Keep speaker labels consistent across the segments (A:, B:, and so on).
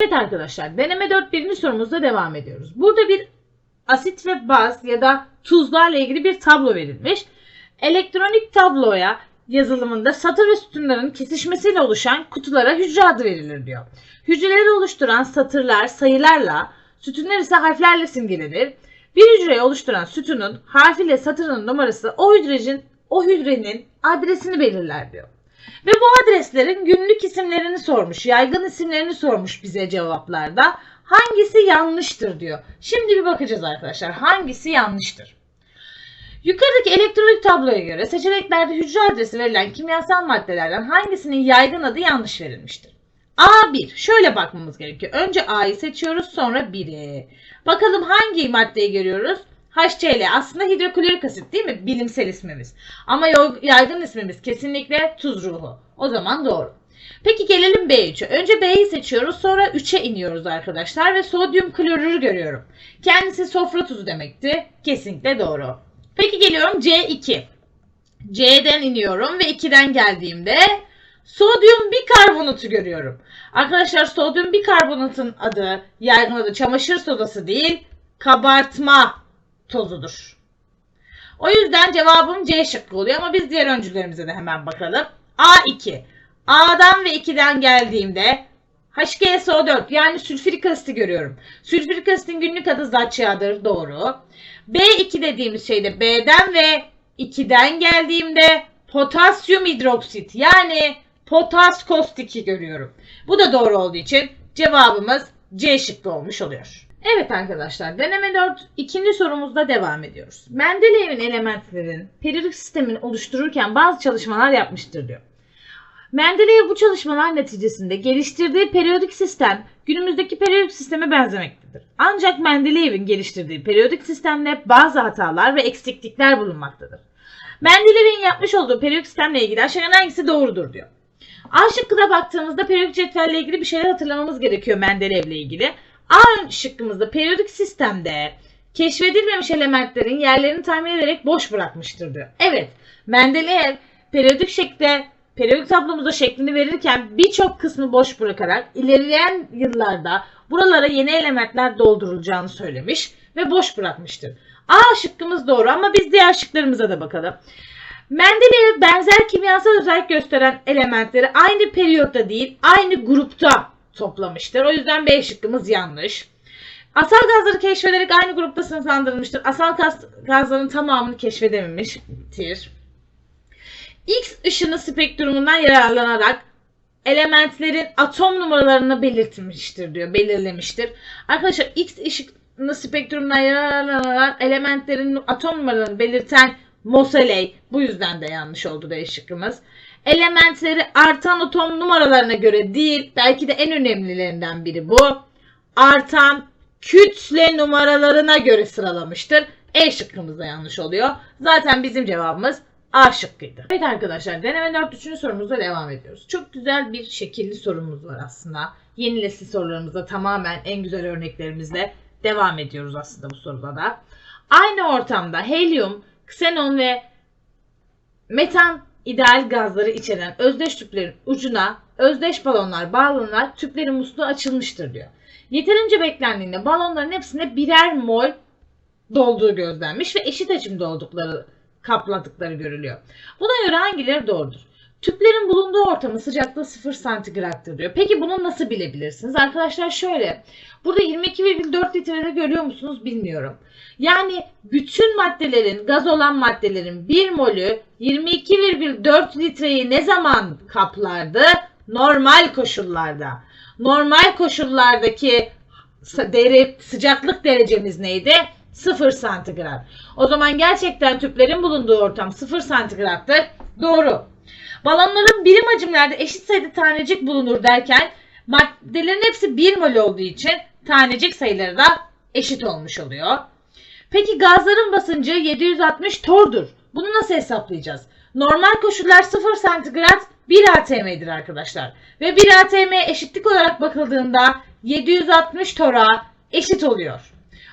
A: Evet arkadaşlar deneme 4 birinci sorumuzda devam ediyoruz. Burada bir asit ve baz ya da tuzlarla ilgili bir tablo verilmiş. Elektronik tabloya yazılımında satır ve sütunların kesişmesiyle oluşan kutulara hücre adı verilir diyor. Hücreleri oluşturan satırlar sayılarla, sütunlar ise harflerle simgelenir. Bir hücreyi oluşturan sütunun harfiyle satırın numarası o hücrecin o hücrenin adresini belirler diyor. Ve bu adreslerin günlük isimlerini sormuş, yaygın isimlerini sormuş bize cevaplarda. Hangisi yanlıştır diyor. Şimdi bir bakacağız arkadaşlar. Hangisi yanlıştır? Yukarıdaki elektronik tabloya göre seçeneklerde hücre adresi verilen kimyasal maddelerden hangisinin yaygın adı yanlış verilmiştir? A1. Şöyle bakmamız gerekiyor. Önce A'yı seçiyoruz sonra 1'i. Bakalım hangi maddeyi görüyoruz? HCl aslında hidroklorik asit değil mi? Bilimsel ismimiz. Ama yaygın ismimiz kesinlikle tuz ruhu. O zaman doğru. Peki gelelim B3'e. Önce B'yi seçiyoruz sonra 3'e iniyoruz arkadaşlar ve sodyum klorürü görüyorum. Kendisi sofra tuzu demekti. Kesinlikle doğru. Peki geliyorum C2. C'den iniyorum ve 2'den geldiğimde sodyum bikarbonatı görüyorum. Arkadaşlar sodyum bikarbonatın adı, yaygın adı çamaşır sodası değil, kabartma tozudur. O yüzden cevabım C şıkkı oluyor ama biz diğer öncülerimize de hemen bakalım. A2. A'dan ve 2'den geldiğimde H2SO4 yani sülfürik asiti görüyorum. Sülfürik asitin günlük adı Zaçya'dır. Doğru. B2 dediğimiz şeyde B'den ve 2'den geldiğimde potasyum hidroksit yani potas kostiki görüyorum. Bu da doğru olduğu için cevabımız C şıkkı olmuş oluyor. Evet arkadaşlar deneme 4 ikinci sorumuzda devam ediyoruz. Mendeleyev'in elementlerin periyodik sistemini oluştururken bazı çalışmalar yapmıştır diyor. Mendeleev bu çalışmalar neticesinde geliştirdiği periyodik sistem günümüzdeki periyodik sisteme benzemektedir. Ancak Mendeleev'in geliştirdiği periyodik sistemde bazı hatalar ve eksiklikler bulunmaktadır. Mendeleev'in yapmış olduğu periyodik sistemle ilgili aşağıdan hangisi doğrudur diyor. A şıkkına baktığımızda periyodik cetvelle ilgili bir şeyler hatırlamamız gerekiyor Mendelev'le ilgili. A şıkkımızda periyodik sistemde keşfedilmemiş elementlerin yerlerini tahmin ederek boş bırakmıştır diyor. Evet, Mendeleev periyodik şekilde periyodik tablomuza şeklini verirken birçok kısmı boş bırakarak ilerleyen yıllarda buralara yeni elementler doldurulacağını söylemiş ve boş bırakmıştır. A şıkkımız doğru ama biz diğer şıklarımıza da bakalım. Mendeleev benzer kimyasal özellik gösteren elementleri aynı periyotta değil, aynı grupta toplamıştır. O yüzden B şıkkımız yanlış. Asal gazları keşfederek aynı grupta sınıflandırılmıştır. Asal gaz, gazların tamamını keşfedememiştir. X ışını spektrumundan yararlanarak elementlerin atom numaralarını belirtmiştir diyor, belirlemiştir. Arkadaşlar X ışını spektrumundan yararlanarak elementlerin atom numaralarını belirten Moseley. Bu yüzden de yanlış oldu D şıkkımız. Elementleri artan atom numaralarına göre değil, belki de en önemlilerinden biri bu. Artan kütle numaralarına göre sıralamıştır. E şıkkımız da yanlış oluyor. Zaten bizim cevabımız A şıkkıydı. Evet arkadaşlar deneme 4 3. sorumuzla devam ediyoruz. Çok güzel bir şekilli sorumuz var aslında. Yeni nesil sorularımızda tamamen en güzel örneklerimizle devam ediyoruz aslında bu soruda da. Aynı ortamda helyum, ksenon ve metan ideal gazları içeren özdeş tüplerin ucuna özdeş balonlar bağlanarak tüplerin musluğu açılmıştır diyor. Yeterince beklendiğinde balonların hepsine birer mol dolduğu gözlenmiş ve eşit hacimde oldukları kapladıkları görülüyor. Buna göre hangileri doğrudur? Tüplerin bulunduğu ortamın sıcaklığı 0 santigrattır diyor. Peki bunu nasıl bilebilirsiniz? Arkadaşlar şöyle. Burada 22,4 litrede görüyor musunuz bilmiyorum. Yani bütün maddelerin, gaz olan maddelerin 1 molü 22,4 litreyi ne zaman kaplardı? Normal koşullarda. Normal koşullardaki sıcaklık derecemiz neydi? 0 santigrat. O zaman gerçekten tüplerin bulunduğu ortam 0 santigrattır. Doğru. Balonların birim hacimlerde eşit sayıda tanecik bulunur derken maddelerin hepsi 1 mol olduğu için tanecik sayıları da eşit olmuş oluyor. Peki gazların basıncı 760 tordur. Bunu nasıl hesaplayacağız? Normal koşullar 0 santigrat 1 atm'dir arkadaşlar. Ve 1 atm eşitlik olarak bakıldığında 760 tora eşit oluyor.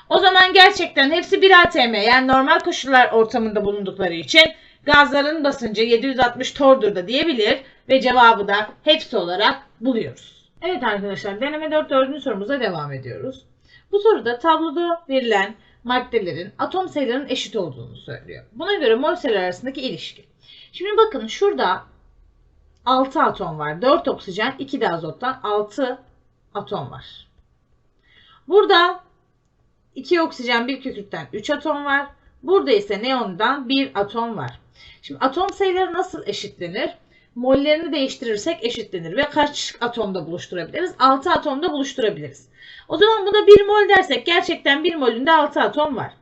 A: O zaman gerçekten hepsi 1 atm yani normal koşullar ortamında bulundukları için gazların basıncı 760 tordur da diyebilir ve cevabı da hepsi olarak buluyoruz. Evet arkadaşlar deneme 4 dördüncü sorumuza devam ediyoruz. Bu soruda tabloda verilen maddelerin atom sayılarının eşit olduğunu söylüyor. Buna göre mol sayıları arasındaki ilişki. Şimdi bakın şurada 6 atom var. 4 oksijen, 2 de azottan 6 atom var. Burada 2 oksijen, 1 kükürtten 3 atom var. Burada ise neondan 1 atom var. Şimdi atom sayıları nasıl eşitlenir? Mollerini değiştirirsek eşitlenir ve kaç atomda buluşturabiliriz? 6 atomda buluşturabiliriz. O zaman buna 1 mol dersek gerçekten 1 molünde 6 atom var.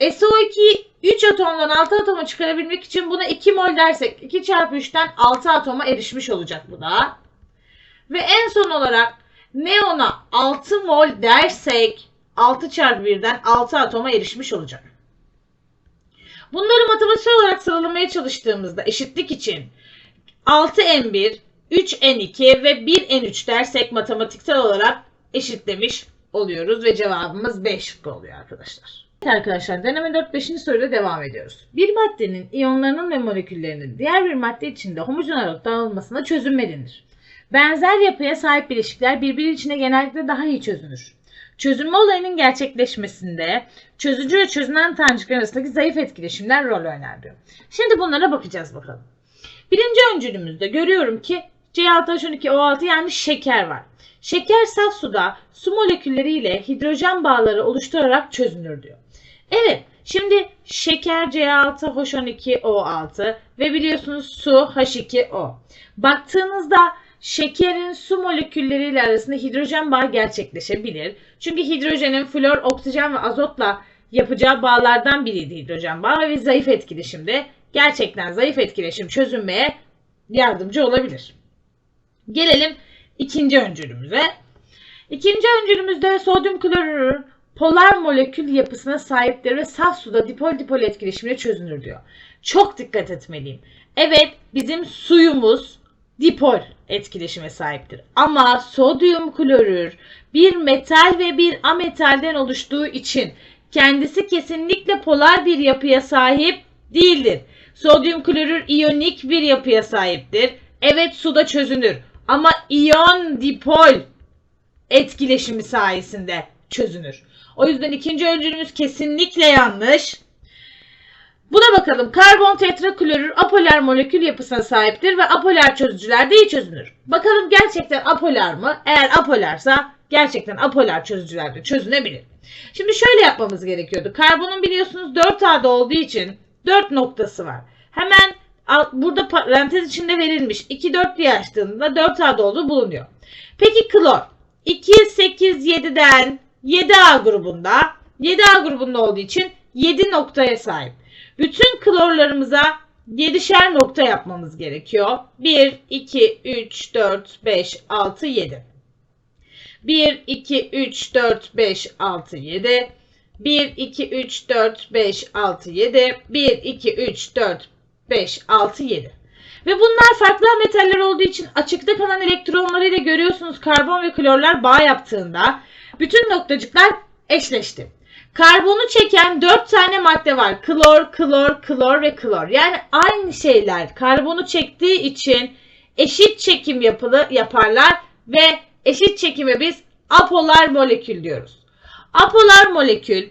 A: SO2 3 atomdan 6 atoma çıkarabilmek için buna 2 mol dersek 2 çarpı 3'ten 6 atoma erişmiş olacak bu da. Ve en son olarak neona 6 mol dersek 6 çarpı 1'den 6 atoma erişmiş olacak. Bunları matematiksel olarak sıralamaya çalıştığımızda eşitlik için 6n1, 3n2 ve 1n3 dersek matematiksel olarak eşitlemiş oluyoruz ve cevabımız 5 şıkkı oluyor arkadaşlar. Evet arkadaşlar deneme 4 5. soruyla devam ediyoruz. Bir maddenin iyonlarının ve moleküllerinin diğer bir madde içinde homojen olarak dağılmasına çözünme denir. Benzer yapıya sahip bileşikler birbiri içine genellikle daha iyi çözünür. Çözünme olayının gerçekleşmesinde çözücü ve çözünen tanecikler arasındaki zayıf etkileşimler rol oynar diyor. Şimdi bunlara bakacağız bakalım. Birinci öncülümüzde görüyorum ki C6H12O6 yani şeker var. Şeker saf suda su molekülleriyle hidrojen bağları oluşturarak çözünür diyor. Evet, şimdi şeker C6H12O6 ve biliyorsunuz su H2O. Baktığınızda şekerin su molekülleriyle arasında hidrojen bağı gerçekleşebilir. Çünkü hidrojenin flor, oksijen ve azotla yapacağı bağlardan biriydi hidrojen bağı ve zayıf etkileşimde gerçekten zayıf etkileşim çözünmeye yardımcı olabilir. Gelelim ikinci öncülümüze. İkinci öncülümüzde sodyum klorürün polar molekül yapısına sahiptir ve saf suda dipol dipol etkileşimle çözünür diyor. Çok dikkat etmeliyim. Evet bizim suyumuz dipol etkileşime sahiptir. Ama sodyum klorür bir metal ve bir ametalden oluştuğu için kendisi kesinlikle polar bir yapıya sahip değildir. Sodyum klorür iyonik bir yapıya sahiptir. Evet suda çözünür ama iyon dipol etkileşimi sayesinde çözünür. O yüzden ikinci öncülümüz kesinlikle yanlış. Buna bakalım. Karbon tetraklorür apolar molekül yapısına sahiptir ve apolar çözücülerde iyi çözünür. Bakalım gerçekten apolar mı? Eğer apolarsa gerçekten apolar çözücülerde çözünebilir. Şimdi şöyle yapmamız gerekiyordu. Karbonun biliyorsunuz 4A'da olduğu için 4 noktası var. Hemen burada parantez içinde verilmiş. 2 4 diye açtığında 4A'da olduğu bulunuyor. Peki klor 2 8 7'den 7A grubunda 7A grubunda olduğu için 7 noktaya sahip. Bütün klorlarımıza 7'şer nokta yapmamız gerekiyor. 1, 2, 3, 4, 5, 6, 7. 1, 2, 3, 4, 5, 6, 7. 1, 2, 3, 4, 5, 6, 7. 1, 2, 3, 4, 5, 6, 7. Ve bunlar farklı metaller olduğu için açıkta kalan elektronlarıyla görüyorsunuz karbon ve klorlar bağ yaptığında bütün noktacıklar eşleşti. Karbonu çeken 4 tane madde var. Klor, klor, klor ve klor. Yani aynı şeyler karbonu çektiği için eşit çekim yapılı yaparlar ve eşit çekime biz apolar molekül diyoruz. Apolar molekül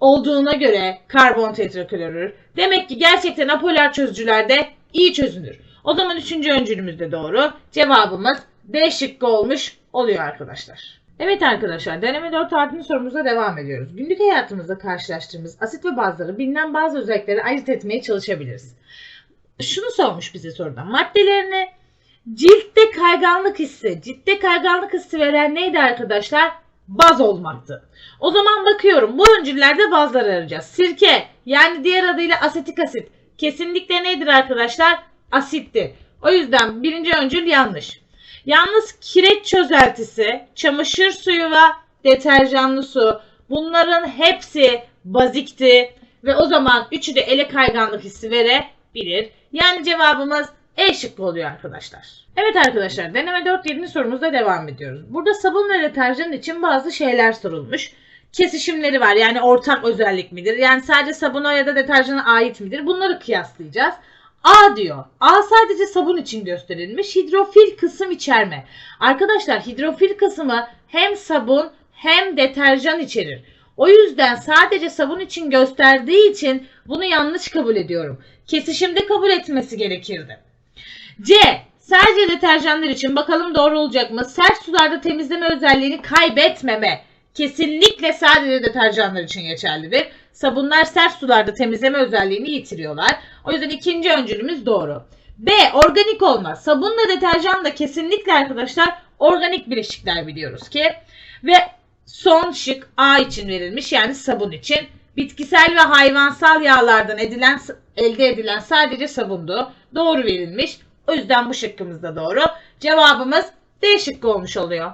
A: olduğuna göre karbon tetraklorür demek ki gerçekten apolar çözücülerde iyi çözünür. O zaman üçüncü öncülümüz de doğru. Cevabımız D şıkkı olmuş oluyor arkadaşlar. Evet arkadaşlar deneme 4 artı sorumuza devam ediyoruz. Günlük hayatımızda karşılaştığımız asit ve bazları bilinen bazı özellikleri ayırt etmeye çalışabiliriz. Şunu sormuş bize soruda. Maddelerini ciltte kayganlık hissi, ciltte kayganlık hissi veren neydi arkadaşlar? Baz olmaktı. O zaman bakıyorum bu öncüllerde bazları arayacağız. Sirke yani diğer adıyla asetik asit kesinlikle nedir arkadaşlar? Asittir. O yüzden birinci öncül yanlış. Yalnız kireç çözeltisi, çamaşır suyu ve deterjanlı su bunların hepsi bazikti ve o zaman üçü de ele kayganlık hissi verebilir. Yani cevabımız E şıkkı oluyor arkadaşlar. Evet arkadaşlar deneme 4 7. sorumuzda devam ediyoruz. Burada sabun ve deterjan için bazı şeyler sorulmuş. Kesişimleri var yani ortak özellik midir? Yani sadece sabuna ya da deterjana ait midir? Bunları kıyaslayacağız. A diyor. A sadece sabun için gösterilmiş. Hidrofil kısım içerme. Arkadaşlar hidrofil kısmı hem sabun hem deterjan içerir. O yüzden sadece sabun için gösterdiği için bunu yanlış kabul ediyorum. Kesişimde kabul etmesi gerekirdi. C. Sadece deterjanlar için bakalım doğru olacak mı? Sert sularda temizleme özelliğini kaybetmeme. Kesinlikle sadece deterjanlar için geçerlidir. Sabunlar sert sularda temizleme özelliğini yitiriyorlar. O yüzden ikinci öncülümüz doğru. B. Organik olma. Sabunla deterjan da kesinlikle arkadaşlar organik bileşikler biliyoruz ki. Ve son şık A için verilmiş yani sabun için. Bitkisel ve hayvansal yağlardan edilen elde edilen sadece sabundu. Doğru verilmiş. O yüzden bu şıkkımız da doğru. Cevabımız D şıkkı olmuş oluyor.